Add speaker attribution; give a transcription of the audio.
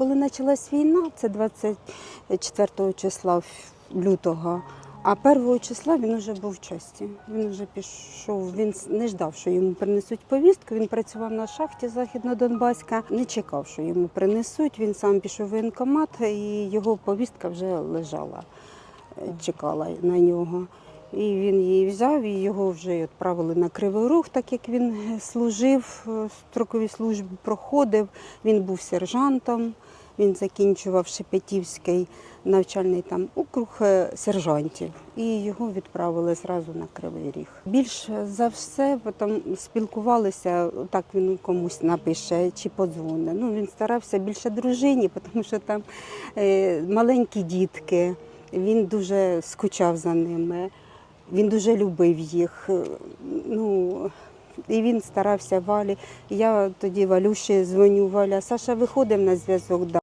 Speaker 1: Коли почалась війна, це 24 числа лютого, а 1 числа він вже був в часті. Він вже пішов, він не ждав, що йому принесуть повістку. Він працював на шахті Західнодонбаська, не чекав, що йому принесуть. Він сам пішов в воєнкомат, і його повістка вже лежала, е, чекала на нього. І він її взяв, і його вже відправили на Кривий Рух, так як він служив, е, строкові служби проходив. Він був сержантом, він закінчував Шепетівський навчальний там округ е, сержантів, і його відправили зразу на Кривий Ріг. Більше за все потім спілкувалися, так він комусь напише чи подзвоне. Ну він старався більше дружині, тому що там е, маленькі дітки. Він дуже скучав за ними. Він дуже любив їх. е, Ну, і він старався Валі. Я тоді Валюші дзвоню, Валя, Саша виходив на зв'язок.